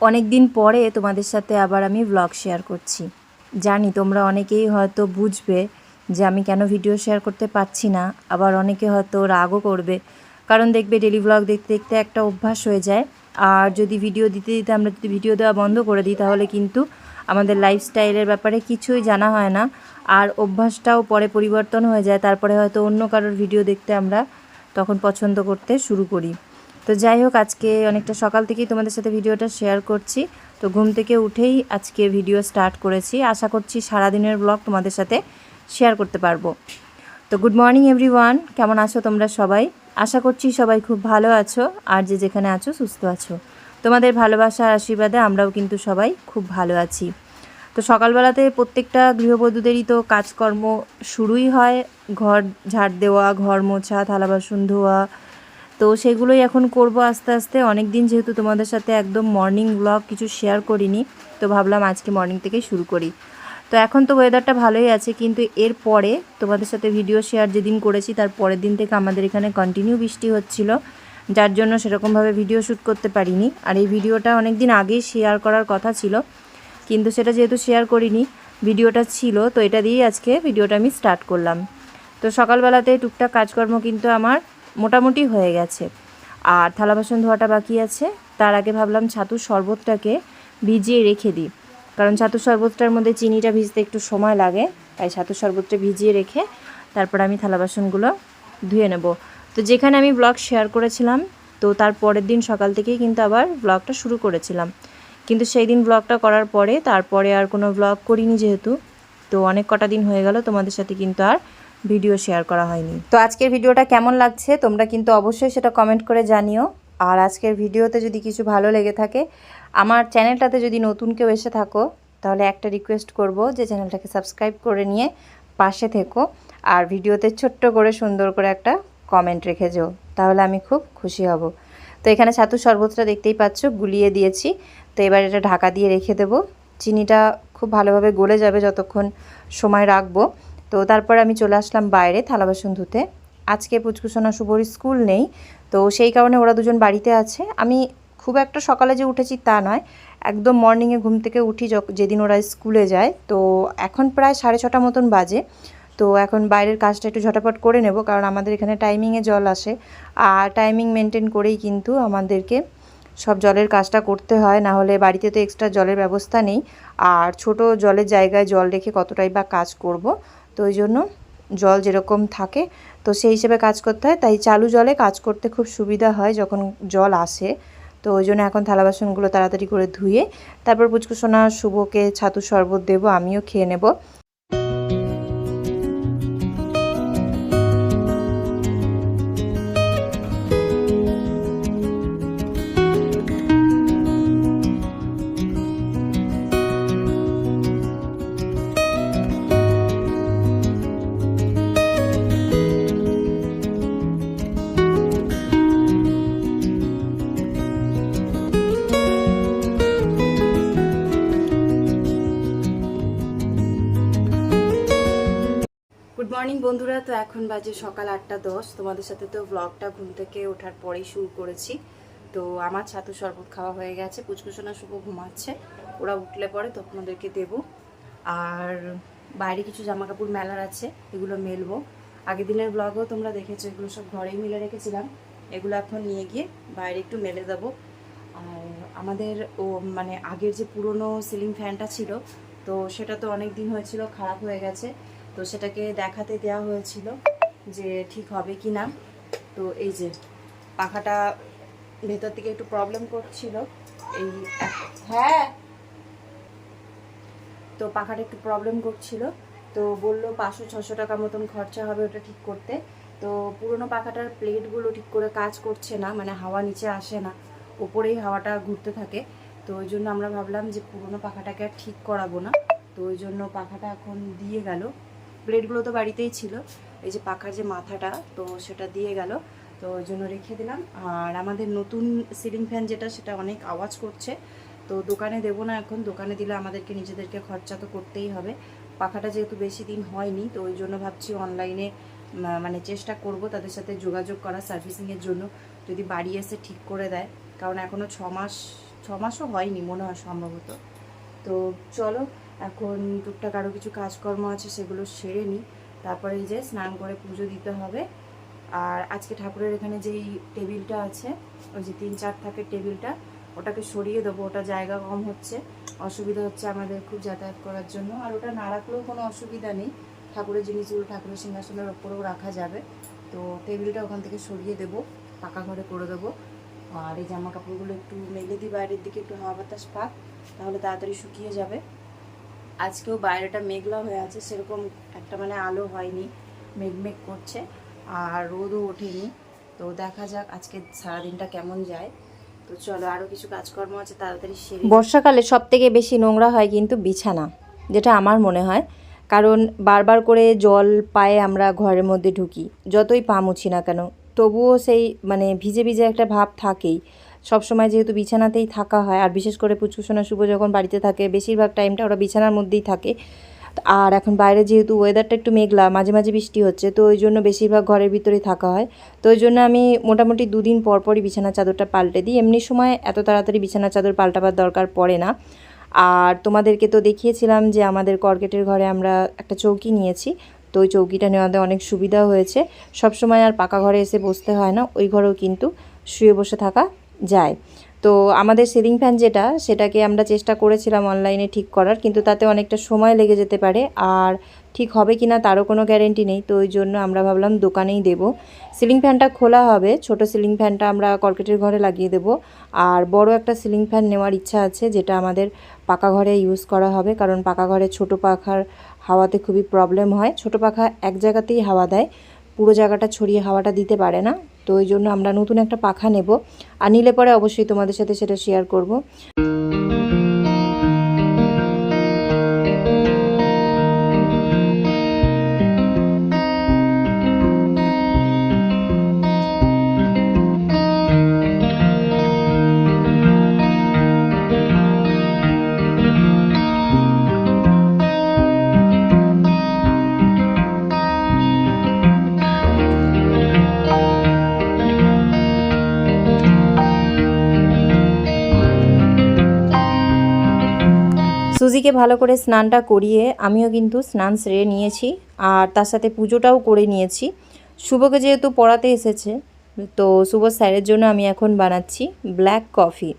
অনেক দিন পরে তোমাদের সাথে আবার আমি ব্লগ শেয়ার করছি। জানি তোমরা অনেকেই হয়তো বুঝবে যে আমি কেন ভিডিও শেয়ার করতে পারছি না, আবার অনেকে হয়তো রাগও করবে। কারণ দেখবে ডেলি ব্লগ দেখতে দেখতে একটা অভ্যাস হয়ে যায়। আর যদি ভিডিও দিতে দিতে আমরা যদি ভিডিও দেওয়া বন্ধ করে দিই, তাহলে কিন্তু আমাদের লাইফস্টাইলের ব্যাপারে কিছুই জানা হয় না। আর অভ্যাসটাও পরে পরিবর্তন হয়ে যায়। তারপরে হয়তো অন্য কারোর ভিডিও দেখতে আমরা তখন পছন্দ করতে শুরু করি। তো যাই হোক, আজকে অনেকটা সকাল থেকেই তোমাদের সাথে ভিডিওটা শেয়ার করছি। তো ঘুম থেকে উঠেই আজকে ভিডিও স্টার্ট করেছি। আশা করছি সারাদিনের ব্লগ তোমাদের সাথে শেয়ার করতে পারব। তো গুড মর্নিং এভরিওয়ান কেমন আছো তোমরা সবাই? আশা করছি সবাই খুব ভালো আছো। আর যে যেখানে আছো, সুস্থ আছো। তোমাদের ভালোবাসা আর আশীর্বাদে আমরাও কিন্তু সবাই খুব ভালো আছি। তো সকালবেলাতে প্রত্যেকটা গৃহবধূদেরই তো কাজকর্ম শুরুই হয়। ঘর ঝাড় দেওয়া, ঘর মোছা, থালা বাসন ধোয়া তো সেগুলোই এখন করব আস্তে আস্তে। অনেক দিন যেহেতু তোমাদের সাথে একদম মর্নিং ব্লগ কিছু শেয়ার করিনি, তো ভাবলাম আজকে মর্নিং থেকেই শুরু করি। তো এখন তো ওয়েদারটা ভালোই আছে, কিন্তু এর পরে তোমাদের সাথে ভিডিও শেয়ার যেদিন করেছি, তার পরের দিন থেকে আমাদের এখানে কন্টিনিউ বৃষ্টি হচ্ছিল, যার জন্য সেরকমভাবে ভিডিও শ্যুট করতে পারিনি। আর এই ভিডিওটা অনেক দিন আগেই শেয়ার করার কথা ছিল, কিন্তু সেটা যেহেতু শেয়ার করিনি ভিডিওটা ছিল, তো এটা দিয়েই আজকে ভিডিওটা আমি স্টার্ট করলাম। তো সকালবেলাতে টুকটাক কাজকর্ম কিন্তু আমার মোটামুটি হয়ে গেছে। আর থালা বাসন ধোয়াটা বাকি আছে। তার আগে ভাবলাম ছাতুর শরবতটাকে ভিজিয়ে রেখে দিই। কারণ ছাতুর শরবতটার মধ্যে চিনিটা ভিজতে একটু সময় লাগে। তাই ছাতুর শরবতটা ভিজিয়ে রেখে তারপর আমি থালা বাসনগুলো ধুয়ে নেব। তো যেখানে আমি ব্লগ শেয়ার করেছিলাম, তো তার পরের দিন সকাল থেকেই কিন্তু আবার ব্লগটা শুরু করেছিলাম। কিন্তু সেই দিন ব্লগটা করার পরে তারপরে আর কোনো ব্লগ করিনি যেহেতু। তো অনেক কটা দিন হয়ে গেল তোমাদের সাথে কিন্তু আর ভিডিও শেয়ার করা হয়নি। তো আজকের ভিডিওটা কেমন লাগছে তোমরা কিন্তু অবশ্যই সেটা কমেন্ট করে জানিও। আর আজকের ভিডিওতে যদি কিছু ভালো লেগে থাকে, আমার চ্যানেলটাতে যদি নতুন কেউ এসে থাকো, তাহলে একটা রিকোয়েস্ট করব যে চ্যানেলটাকে সাবস্ক্রাইব করে নিয়ে পাশে থেকো। আর ভিডিওতে ছোট্ট করে সুন্দর করে একটা কমেন্ট রেখে যেও, তাহলে আমি খুব খুশি হব। তো এখানে ছাতু শরবতটা দেখতেই পাচ্ছ, গুলিয়ে দিয়েছি। তো এবার এটা ঢাকা দিয়ে রেখে দেবো। চিনিটা খুব ভালোভাবে গলে যাবে যতক্ষণ সময় রাখব। তো তারপর আমি চলে আসলাম বাইরে থালা বাসন ধুতে। আজকে পুচকুসোনা শুভর স্কুল নেই, তো সেই কারণে ওরা দুজন বাড়িতে আছে। আমি খুব একটা সকালে যে উঠেছি তা নয়, একদম মর্নিংয়ে ঘুম থেকে উঠি যেদিন ওরা স্কুলে যায়। তো এখন প্রায় সাড়ে ছটা মতন বাজে। তো এখন বাইরের কাজটা একটু ঝটাপট করে নেব, কারণ আমাদের এখানে টাইমিংয়ে জল আসে। আর টাইমিং মেনটেন করেই কিন্তু আমাদেরকে সব জলের কাজটা করতে হয়, না হলে বাড়িতে তো এক্সট্রা জলের ব্যবস্থা নেই। আর ছোট জলের জায়গায় জল রেখে কতটাই বা কাজ করব তো ওই জন্য জল যেরকম থাকে, তো সেই হিসেবে কাজ করতে হয়। তাই চালু জলে কাজ করতে খুব সুবিধা হয় যখন জল আসে। তো ওই জন্য এখন থালা বাসনগুলো তাড়াতাড়ি করে ধুয়ে, তারপর পুচকুসোনা শুভকে ছাতু শরবত দেবো, আমিও খেয়ে নেব। বন্ধুরা, তো এখন বাজে সকাল আটটা দশ। তোমাদের সাথে তো ব্লগটা ঘুম থেকে ওঠার পরেই শুরু করেছি। তো আমার ছাতু শরবত খাওয়া হয়ে গেছে পুচকুচোনা শুভ ঘুমাচ্ছে। ওরা উঠলে পরে তখন ওদেরকে দেবো। আর বাইরে কিছু জামা কাপড় মেলার আছে, এগুলো মেলবো। আগের দিনের ব্লগও তোমরা দেখেছ, এগুলো সব ঘরেই মিলে রেখেছিলাম। এগুলো এখন নিয়ে গিয়ে বাইরে একটু মেলে দেবো। আর আমাদের ও মানে আগের যে পুরনো সিলিং ফ্যানটা ছিল, তো সেটা তো অনেক দিন হয়েছিল, খারাপ হয়ে গেছে। তো সেটাকে দেখাতে দেওয়া হয়েছিল যে ঠিক হবে কি না। তো এই যে পাখাটা ভেতর থেকে একটু প্রবলেম করছিল। এই হ্যাঁ। তো পাখাটা একটু প্রবলেম করছিল। তো বলল পাঁচশো, ছশো টাকা মতন খরচা হবে ওটা ঠিক করতে। তো পুরনো পাখাটার প্লেটগুলো ঠিক করে কাজ করছে না মানে হাওয়া নিচে আসে না, ওপরেই হাওয়াটা ঘুরতে থাকে। তো ওই জন্য আমরা ভাবলাম যে পুরনো পাখাটাকে আর ঠিক করাবো না। তো ওই জন্য পাখাটা এখন দিয়ে গেল। প্লেটগুলো তো বাড়িতেই ছিল। এই যে পাখার যে মাথাটা, তো সেটা দিয়ে গেল। তো ওই জন্য রেখে দিলাম। আর আমাদের নতুন সিলিং ফ্যান যেটা, সেটা অনেক আওয়াজ করছে। তো দোকানে দেবো না এখন। দোকানে দিলে আমাদেরকে, নিজেদেরকে খরচা তো করতেই হবে। পাখাটা যেহেতু বেশি দিন হয়নি, তো ওই জন্য ভাবছি অনলাইনে মানে চেষ্টা করব তাদের সাথে যোগাযোগ করা সার্ভিসিংয়ের জন্য। যদি বাড়ি এসে ঠিক করে দেয়। কারণ এখনও ছ মাস, ছ মাসও হয়নি মনে হয় সম্ভবত। তো চলো এখন টুকটাক আরও কিছু কাজকর্ম আছে, সেগুলো সেরে নিই। তারপরে যে স্নান করে পুজো দিতে হবে। আর আজকে ঠাকুরের এখানে যেই টেবিলটা আছে, ওই যে তিন চার থাকে টেবিলটা, ওটাকে সরিয়ে দেবো। ওটা জায়গা কম হচ্ছে। অসুবিধা হচ্ছে আমাদের খুব যাতায়াত করার জন্য। আর ওটা না রাখলেও কোনো অসুবিধা নেই। ঠাকুরের জিনিসগুলো ঠাকুরের সিংহাসনের ওপরেও রাখা যাবে। তো টেবিলটা ওখান থেকে সরিয়ে দেবো, পাকা ঘরে করে দেবো। আর এই জামা কাপড়গুলো একটু মেলে দিই, বাইরের দিকে একটু হাওয়া বাতাস পাক, তাহলে তাড়াতাড়ি শুকিয়ে যাবে। আজকেও বাইরেটা মেঘলা হয়ে আছে, সেরকম একটা মানে আলো হয়নি, মেঘ মেঘ করছে, আর রোদও ওঠেনি। তো দেখা যাক আজকে সারাদিনটা কেমন যায়। তো চলো আরও কিছু কাজকর্ম আছে, তাড়াতাড়ি সেরে বর্ষাকালে সব থেকে বেশি নোংরা হয় কিন্তু বিছানা, যেটা আমার মনে হয়। কারণ বারবার করে জল পায়ে আমরা ঘরের মধ্যে ঢুকি, যতই পা মুছি না কেন, তবুও সেই মানে ভিজে ভিজে একটা ভাব থাকেই। সব সময় যেহেতু বিছানাতেই থাকা হয়, আর বিশেষ করে পুচকুসোনা শুভ যখন বাড়িতে থাকে, বেশিরভাগ টাইমটা ওরা বিছানার মধ্যেই থাকে। আর এখন বাইরে যেহেতু ওয়েদারটা একটু মেঘলা, মাঝে মাঝে বৃষ্টি হচ্ছে, তো ওই জন্য বেশিরভাগ ঘরের ভিতরেই থাকা হয়। তো ওই জন্য আমি মোটামুটি দুদিন পর পরই বিছানার চাদরটা পাল্টে দিই। এমনি সময় এত তাড়াতাড়ি বিছানার চাদর পাল্টাবার দরকার পড়ে না। আর তোমাদেরকে তো দেখিয়েছিলাম যে আমাদের কর্কেটের ঘরে আমরা একটা চৌকি নিয়েছি, তো ওই চৌকিটা নেওয়াতে অনেক সুবিধা হয়েছে। সব সময় আর পাকা ঘরে এসে বসতে হয় না, ওই ঘরেও কিন্তু শুয়ে বসে থাকা যায়। তো আমাদের সিলিং ফ্যান যেটা, সেটাকে আমরা চেষ্টা করেছিলাম অনলাইনে ঠিক করার, কিন্তু তাতে অনেকটা সময় লেগে যেতে পারে। আর ঠিক হবে কি না তারও কোনো গ্যারেন্টি নেই, তো ওই জন্য আমরা ভাবলাম দোকানেই দেবো। সিলিং ফ্যানটা খোলা হবে, ছোট সিলিং ফ্যানটা আমরা কর্কেটের ঘরে লাগিয়ে দেবো। আর বড় একটা সিলিং ফ্যান নেওয়ার ইচ্ছা আছে, যেটা আমাদের পাকা ঘরে ইউজ করা হবে, কারণ পাকা ঘরে ছোট পাখার হাওয়াতে খুবই প্রবলেম হয়। ছোট পাখা এক জায়গাতেই হাওয়া দেয়, পুরো জায়গাটা ছড়িয়ে হাওয়াটা দিতে পারে না। তো ওই জন্য আমরা নতুন একটা পাখা নেব। আর নিলে পরে অবশ্যই তোমাদের সাথে সেটা শেয়ার করব। সুজিকে ভালো করে স্নানটা করিয়ে আমিও কিন্তু স্নান সেরে নিয়েছি আর তার সাথে পুজোটাও করে নিয়েছি। শুভকে যেহেতু পড়াতে এসেছে, তো শুভ স্যারের জন্য আমি এখন বানাচ্ছি ব্ল্যাক কফি।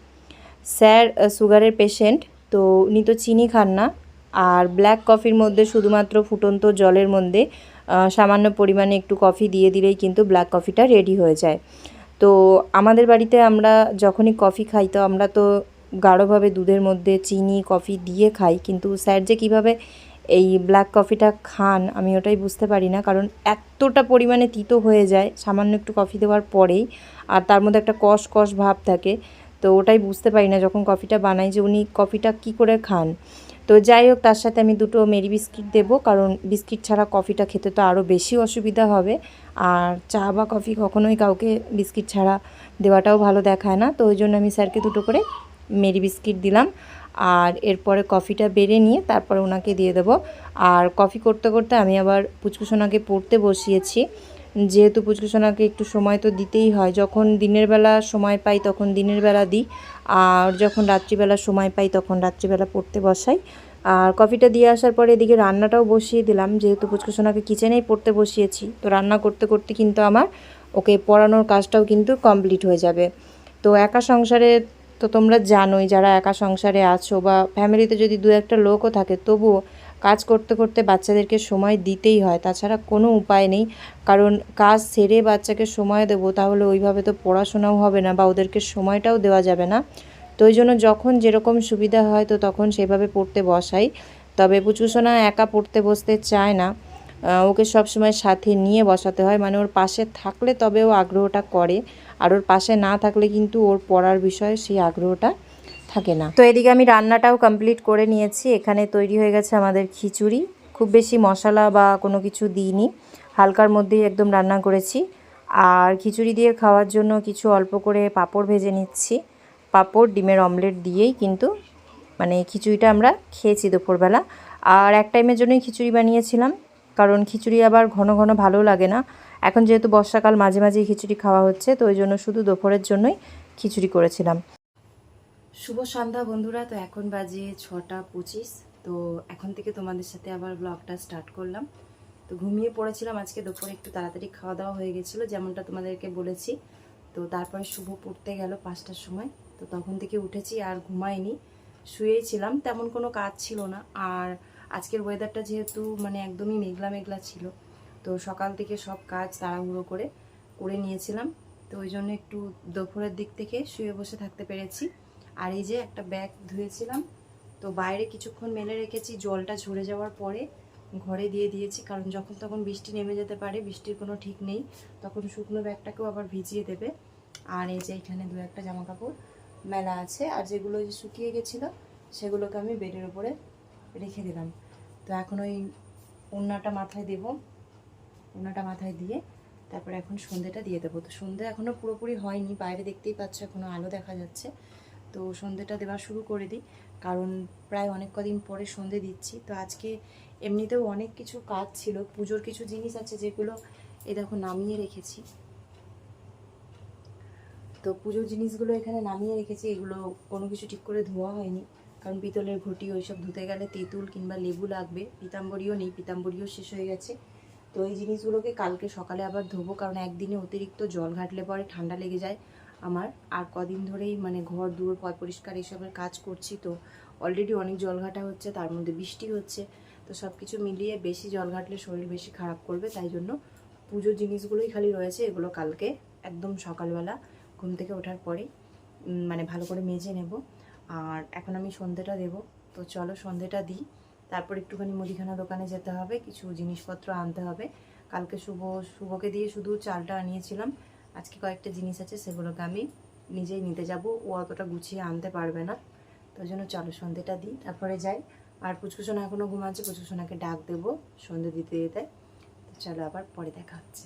স্যার সুগারের পেশেন্ট, তো উনি তো চিনি খান না। আর ব্ল্যাক কফির মধ্যে শুধুমাত্র ফুটন্ত জলের মধ্যে সামান্য পরিমাণে একটু কফি দিয়ে দিলেই কিন্তু ব্ল্যাক কফিটা রেডি হয়ে যায়। তো আমাদের বাড়িতে আমরা যখনই কফি খাই, তো আমরা তো গাঢ়ভাবে দুধের মধ্যে চিনি, কফি দিয়ে খাই, কিন্তু স্যার যে কীভাবে এই ব্ল্যাক কফিটা খান, আমি ওটাই বুঝতে পারি না। কারণ এতটা পরিমাণে তিতো হয়ে যায়, সামান্য একটু কফি দেওয়ার পরেই, আর তার মধ্যে একটা কষ কষ ভাব থাকে, তো ওটাই বুঝতে পারি না যখন কফিটা বানাই যে উনি কফিটা কী করে খান। তো যাই হোক, তার সাথে আমি দুটো মেরি বিস্কিট দেবো, কারণ বিস্কিট ছাড়া কফিটা খেতে তো আরও বেশি অসুবিধা হবে। আর চা বা কফি কখনোই কাউকে বিস্কিট ছাড়া দেওয়াটাও ভালো দেখায় না, তো ওই জন্য আমি স্যারকে দুটো করে মেরি বিস্কিট দিলাম। আর এরপরে কফিটা বেড়ে নিয়ে তারপরে ওনাকে দিয়ে দেবো। আর কফি করতে করতে আমি আবার পুচকুসোনাকে পড়তে বসিয়েছি। যেহেতু পুচকুসোনাকে একটু সময় তো দিতেই হয়, যখন দিনের বেলা সময় পাই তখন দিনের বেলা দিই, আর যখন রাত্রিবেলা সময় পাই তখন রাত্রিবেলা পড়তে বসাই। আর কফিটা দিয়ে আসার পরে এদিকে রান্নাটাও বসিয়ে দিলাম, যেহেতু পুচকুসোনাকে কিচেনেই পড়তে বসিয়েছি। তো রান্না করতে করতে কিন্তু আমার ওকে পড়ানোর কাজটাও কিন্তু কমপ্লিট হয়ে যাবে। তো একা সংসারে তো তোমরা জানোই যারা একা সংসারে আছো বা ফ্যামিলিতে যদি দু একটা লোকও থাকে তবুও কাজ করতে করতে বাচ্চাদেরকে সময় দিতেই হয়। তাছাড়া কোনো উপায় নেই। কারণ কাজ সেরে বাচ্চাকে সময় দেবো, তাহলে ওইভাবে তো পড়াশোনাও হবে না বা ওদেরকে সময়টাও দেওয়া যাবে না। তো ওই জন্য যখন যেরকম সুবিধা হয়, তো তখন সেভাবে পড়তে বসাই। তবে পুচুসোনা একা পড়তে বসতে চায় না। ওকে সবসময় সাথে নিয়ে বসাতে হয়। মানে ওর পাশে থাকলে তবে ও আগ্রহটা করে। আর ওর পাশে না থাকলে কিন্তু ওর পড়ার বিষয়ে সেই আগ্রহটা থাকে না। তো এদিকে আমি রান্নাটাও কমপ্লিট করে নিয়েছি। এখানে তৈরি হয়ে গেছে আমাদের খিচুড়ি। খুব বেশি মশলা বা কোনো কিছু দিইনি। হালকার মধ্যেই একদম রান্না করেছি। আর খিচুড়ি দিয়ে খাওয়ার জন্য কিছু অল্প করে পাঁপড় ভেজে নিচ্ছি। পাঁপড়, ডিমের অমলেট দিয়েই কিন্তু মানে খিচুড়িটা আমরা খেয়েছি দুপুরবেলা। আর এক টাইমের জন্যই খিচুড়ি বানিয়েছিলাম। কারণ খিচুড়ি আবার ঘন ঘন ভালো লাগে না। এখন যেহেতু বর্ষাকাল, মাঝে মাঝেই খিচুড়ি খাওয়া হচ্ছে, তো ওই জন্য শুধু দুপুরের জন্যই খিচুড়ি করেছিলাম। শুভ সন্ধ্যা বন্ধুরা, তো এখন বাজে ছটা পঁচিশ, তো এখন থেকে তোমাদের সাথে আবার ব্লগটা স্টার্ট করলাম। তো ঘুমিয়ে পড়েছিলাম, আজকে দুপুরে একটু তাড়াতাড়ি খাওয়া দাওয়া হয়ে গেছিল, যেমনটা তোমাদেরকে বলেছি। তো তারপরে শুভ পড়তে গেল পাঁচটার সময়, তো তখন থেকে উঠেছি আর ঘুমাইনি, শুয়েই ছিলাম, তেমন কোনো কাজ ছিল না। আর আজকের ওয়েদারটা যেহেতু মানে একদমই মেঘলা মেঘলা ছিল তো সকাল থেকে সব কাজ তাড়াহুড়ো করে করে নিয়েছিলাম। তো ওই জন্য একটু দুপুরের দিক থেকে শুয়ে বসে থাকতে পেরেছি। আর এই যে একটা ব্যাগ ধুয়েছিলাম, তো বাইরে কিছুক্ষণ মেলে রেখেছি, জলটা ঝরে যাওয়ার পরে ঘরে দিয়ে দিয়েছি, কারণ যখন তখন বৃষ্টি নেমে যেতে পারে, বৃষ্টির কোনো ঠিক নেই, তখন শুকনো ব্যাগটাকেও আবার ভিজিয়ে দেবে। আর এই যে এখানে দু একটা জামা কাপড় মেলা আছে, আর যেগুলো যে শুকিয়ে গেছিল, সেগুলোকে আমি বেডের উপরে রেখে দিলাম। তো এখন ওই ওড়নাটা মাথায় দেব। ওড়নাটা মাথায় দিয়ে তারপরে এখন সন্ধেটা দিয়ে দেবো। তো সন্ধে এখনও পুরোপুরি হয়নি, বাইরে দেখতেই পাচ্ছ এখনও আলো দেখা যাচ্ছে। তো সন্ধেটা দেওয়া শুরু করে দিই, কারণ প্রায় অনেক কদিন পরে সন্ধে দিচ্ছি। তো আজকে এমনিতেও অনেক কিছু কাজ ছিল, পুজোর কিছু জিনিস আছে যেগুলো এই দেখো নামিয়ে রেখেছি। তো পুজোর জিনিসগুলো এখানে নামিয়ে রেখেছি, এগুলো কোনো কিছু ঠিক করে ধোয়া হয়নি। কারণ পিতলের ঘটি ওইসব ধুতে গেলে তেঁতুল কিংবা লেবু লাগবে, পিতাম্বরীও নেই, পিতাম্বরীও শেষ হয়ে গেছে। তো এই জিনিসগুলোকে কালকে সকালে আবার ধোবো, কারণ একদিনে অতিরিক্ত জল ঘাটলে পরে ঠান্ডা লেগে যায় আমার। আর কদিন ধরেই মানে ঘর দূর পয় পরিষ্কার এসবের কাজ করছি তো। অলরেডি অনেক জল ঘাটা হচ্ছে, তার মধ্যে বৃষ্টি হচ্ছে। তো সব কিছু মিলিয়ে বেশি জল ঘাটলে শরীর বেশি খারাপ করবে, তাই জন্য পুজোর জিনিসগুলোই খালি রয়েছে, এগুলো কালকে একদম সকালবেলা ঘুম থেকে ওঠার পরেই মানে ভালো করে মেজে নেব। আর এখন আমি সন্ধেটা দেব, তো চলো সন্ধেটা দিই। তারপর একটুখানি মুদিখানা দোকানে যেতে হবে, কিছু জিনিসপত্র আনতে হবে। কালকে শুভ, শুভকে দিয়ে শুধু চালটা আনিয়েছিলাম, আজকে কয়েকটা জিনিস আছে সেগুলোকে আমি নিজেই নিতে যাব, ও অতটা গুছিয়ে আনতে পারবে না। তো জন্য চলো সন্ধেটা দিই, তারপরে যাই। আর পুচকুসোনা এখনও ঘুমাচ্ছে, পুচকুসোনাকে ডাক দেবো সন্ধে দিতে দিতে। চলো আবার পরে দেখা হচ্ছে।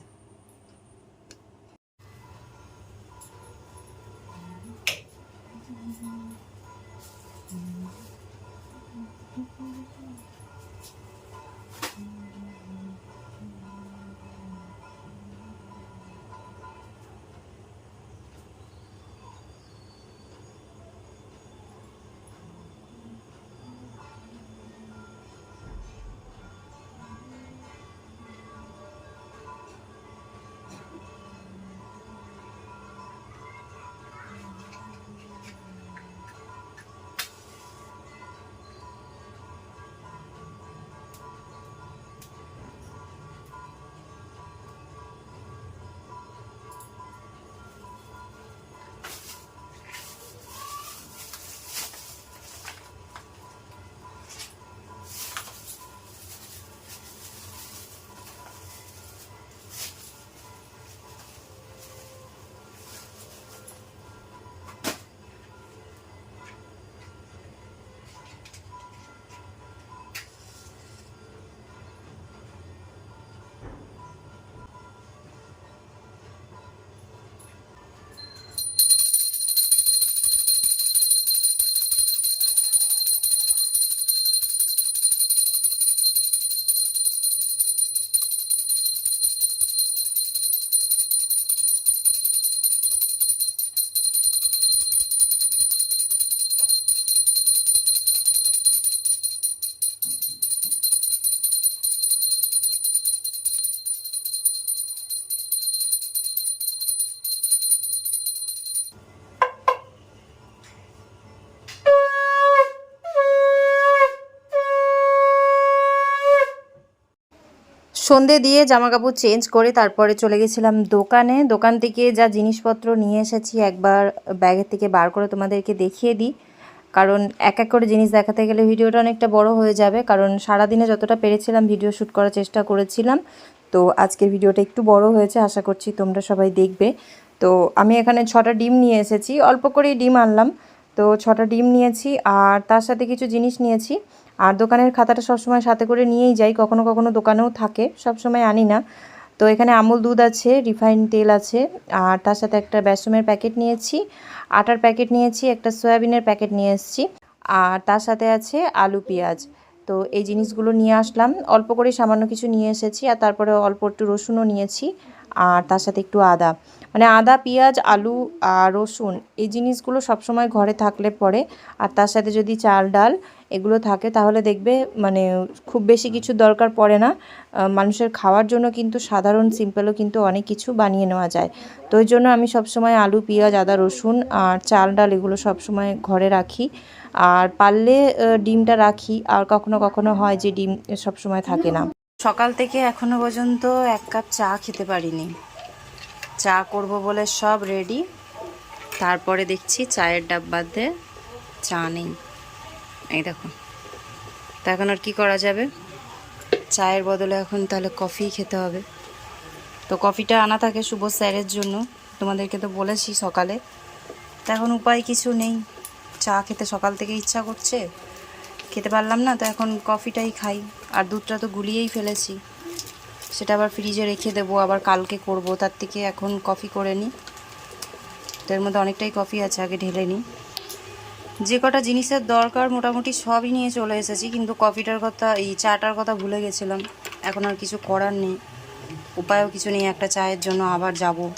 সন্ধে দিয়ে জামা কাপড় চেঞ্জ করে তারপরে চলে গেছিলাম দোকানে। দোকান থেকে যা জিনিসপত্র নিয়ে এসেছি একবার ব্যাগের থেকে বার করে তোমাদেরকে দেখিয়ে দিই। কারণ এক এক করে জিনিস দেখাতে গেলে ভিডিওটা অনেকটা বড় হয়ে যাবে। কারণ সারাদিনে যতটা পেরেছিলাম ভিডিও শ্যুট করার চেষ্টা করেছিলাম। তো আজকের ভিডিওটা একটু বড় হয়েছে, আশা করছি তোমরা সবাই দেখবে। তো আমি এখানে ছটা ডিম নিয়ে এসেছি। অল্প করেই ডিম আনলাম। তো ছটা ডিম নিয়েছি আর তার সাথে কিছু জিনিস নিয়েছি। আর দোকানের খাতাটা সবসময় সাথে করে নিয়েই যাই, কখনো কখনো দোকানেও থাকে, সবসময় আনি না। তো এখানে আমুল দুধ আছে, রিফাইন তেল আছে, আর তার সাথে একটা বেসমের প্যাকেট নিয়েছি, আটার প্যাকেট নিয়েছি, একটা সয়াবিনের প্যাকেট নিয়ে এসেছি, আর তার সাথে আছে আলু পেঁয়াজ। তো এই জিনিসগুলো নিয়ে আসলাম, অল্প করে সামান্য কিছু নিয়ে এসেছি, আর তারপরে অল্প একটু রসুনও নিয়েছি, আর তার সাথে একটু আদা। মানে আদা, পেঁয়াজ, আলু, আর রসুন, এই জিনিসগুলো সবসময় ঘরে থাকলে পরে, আর তার সাথে যদি চাল, ডাল এগুলো থাকে, তাহলে দেখবে মানে খুব বেশি কিছু দরকার পড়ে না। মানুষের খাওয়ার জন্য কিন্তু সাধারণ সিম্পলও কিন্তু অনেক কিছু বানিয়ে নেওয়া যায়। তো ওই জন্য আমি সবসময় আলু, পেঁয়াজ, আদা, রসুন আর চাল, ডাল এগুলো সবসময় ঘরে রাখি। আর পারলে ডিমটা রাখি। আর কখনো কখনো হয় যে ডিম সবসময় থাকে না। সকাল থেকে এখনও পর্যন্ত এক কাপ চা খেতে পারিনি। চা করব বলে সব রেডি তারপরে দেখছি চায়ের ডাব্বাতে চা নেই। এই দেখো। তা এখন আর কী করা যাবে? চায়ের বদলে এখন তাহলে কফি খেতে হবে। তো কফিটা আনা থাকে শুভ স্যারের জন্য। তোমাদেরকে তো বলেছি সকালে। তা এখন উপায় কিছু নেই। চা খেতে সকাল থেকে ইচ্ছা করছে। খেতে পারলাম না, তো এখন কফিটাই খাই। আর দুধটা তো গুলিয়েই ফেলেছি। সেটা আবার ফ্রিজে রেখে দেবো, আবার কালকে করব। তার থেকে এখন কফি করে নিই তো এর মধ্যে অনেকটাই কফি আছে, আগে ঢেলে নিই যে কটা জিনিসের দরকার মোটামুটি সবই নিয়ে চলে এসেছি, কিন্তু কফিটার কথা, এই চাটার কথা ভুলে গেছিলাম। এখন আর কিছু করার নেই। উপায়ও কিছু নেই, একটা চায়ের জন্য আবার যাব।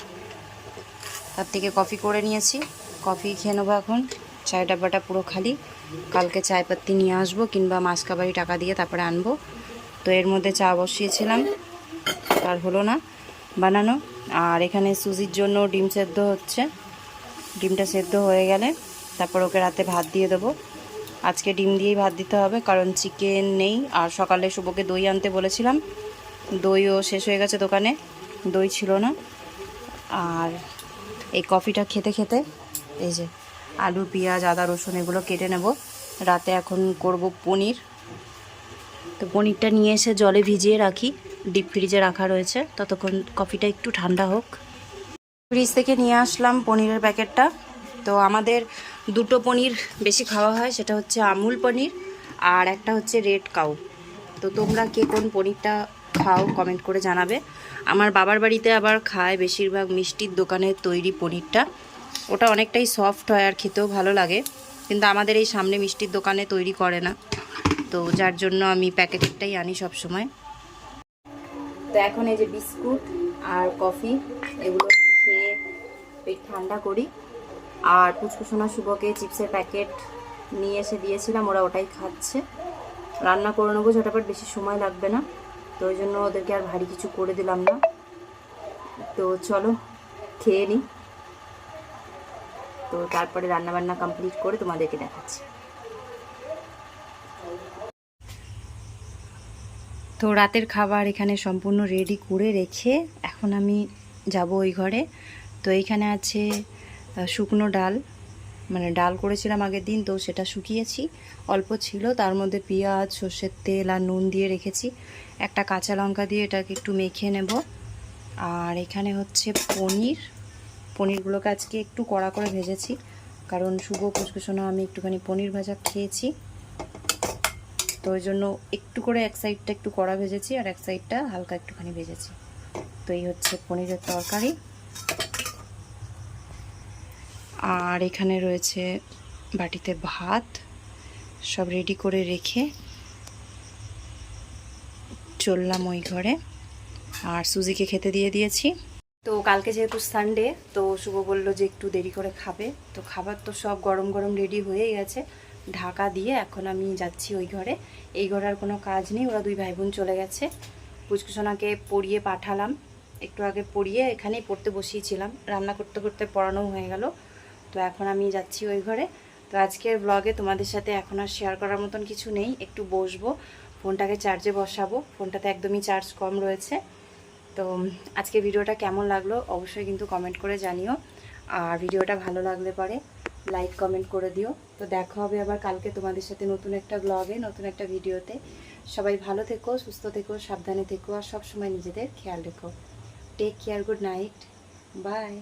তার থেকে কফি করে নিয়েছি। কফি খেয়ে নেব এখন। চায়ের ডাব্বাটা পুরো খালি। কালকে চায় পাত্তি নিয়ে আসব কিংবা মাসকাবারি টাকা দিয়ে তারপরে আনব। তো এর মধ্যে চা বসিয়েছিলাম। তার হলো না, বানানো। আর এখানে সুজির জন্য ডিম সেদ্ধ হচ্ছে। ডিমটা সেদ্ধ হয়ে গেলে তারপর ওকে রাতে ভাত দিয়ে দেবো। আজকে ডিম দিয়েই ভাত দিতে হবে, কারণ চিকেন নেই। আর সকালে শুভকে দই আনতে বলেছিলাম। দইও শেষ হয়ে গেছে দোকানে, দই ছিল না। আর এই কফিটা খেতে খেতে এই যে আলু, পেঁয়াজ, আদা, রসুন এগুলো কেটে নেব। রাতে এখন করব পনির। তো পনিরটা নিয়ে এসে জলে ভিজিয়ে রাখি। ডিপ ফ্রিজে রাখা রয়েছে। ততক্ষণ কফিটা একটু ঠান্ডা হোক। ফ্রিজ থেকে নিয়ে আসলাম পনিরের প্যাকেটটা। তো আমাদের দুটো পনির বেশি খাওয়া হয়, সেটা হচ্ছে আমুল পনির আর একটা হচ্ছে রেড কাউ। তো তোমরা কে কোন পনিরটা খাও কমেন্ট করে জানাবে। আমার বাবার বাড়িতে আবার খায় বেশিরভাগ মিষ্টির দোকানের তৈরি পনিরটা। ওটা অনেকটাই সফট হয় আর খেতেও ভালো লাগে, কিন্তু আমাদের এই সামনে মিষ্টির দোকানে তৈরি করে না। তো যার জন্য আমি প্যাকেটেরটাই আনি সব সময় তো এখন এই যে বিস্কুট আর কফি, এগুলো খেয়ে পেট ঠান্ডা করি। আর পুচকুসোনা শুভকে চিপসের প্যাকেট নিয়ে এসে দিয়েছিলাম, ওরা ওটাই খাচ্ছে। রান্না করে নেব, ঝটাপট বেশি সময় লাগবে না, তো ওই জন্য ওদেরকে আর ভারী কিছু করে দিলাম না। তো চলো, খেয়ে নিই তো তারপরে রান্নাবান্না কমপ্লিট করে তোমাদেরকে দেখাচ্ছি। তো রাতের খাবার এখানে সম্পূর্ণ রেডি করে রেখে এখন আমি যাব ওই ঘরে। তো এইখানে আছে শুকনো ডাল মানে ডাল করেছিলাম আগের দিন, তো সেটা শুকিয়েছি। অল্প ছিল, তার মধ্যে পেঁয়াজ, সর্ষের তেল আর নুন দিয়ে রেখেছি। একটা কাঁচা লঙ্কা দিয়ে এটাকে একটু মেখে নেব। আর এখানে হচ্ছে পনির। পনিরগুলোকে আজকে একটু কড়া করে ভেজেছি, কারণ শুভ কুচকুচনো আমি একটুখানি পনির ভাজা খেয়েছি। তো ওই জন্য একটু করে এক সাইডটা একটু কড়া ভেজেছি আর এক সাইডটা হালকা একটুখানি ভেজেছি। তো এই হচ্ছে পনিরের তরকারি। আর এখানে রয়েছে বাটিতে ভাত, সব রেডি করে রেখে চললাম ওই ঘরে। আর সুজিকে খেতে দিয়ে দিয়েছি। তো কালকে যেহেতু সানডে তো শুভ বলল যে একটু দেরি করে খাবে। তো খাবার তো সব গরম গরম রেডি হয়েই গেছে। ঢাকা দিয়ে এখন আমি যাচ্ছি ওই ঘরে। এই ঘরে আর কোনো কাজ নেই, ওরা দুই ভাই বোন চলে গেছে। পুচকুসোনাকে পড়িয়ে পাঠালাম। একটু আগে পড়িয়ে এখানেই পড়তে বসিয়েছিলাম। রান্না করতে করতে পড়ানোও হয়ে গেল। তো এখন আমি যাচ্ছি ওই ঘরে। তো আজকের ব্লগে তোমাদের সাথে এখন আর শেয়ার করার মতন কিছু নেই। একটু বসবো, ফোনটাকে চার্জে বসাবো। ফোনটাতে একদমই চার্জ কম রয়েছে। তো আজকে ভিডিওটা কেমন লাগল অবশ্যই কিন্তু কমেন্ট করে জানিও। আর ভিডিওটা ভালো লাগলে পরে লাইক কমেন্ট করে দিও। তো দেখা হবে আবার কালকে তোমাদের সাথে নতুন একটা ব্লগে নতুন একটা ভিডিওতে। সবাই ভালো থেকো, সুস্থ থেকো, সাবধানে থেকো, আর সব সময় নিজেদের খেয়াল রেখো। Take care good night bye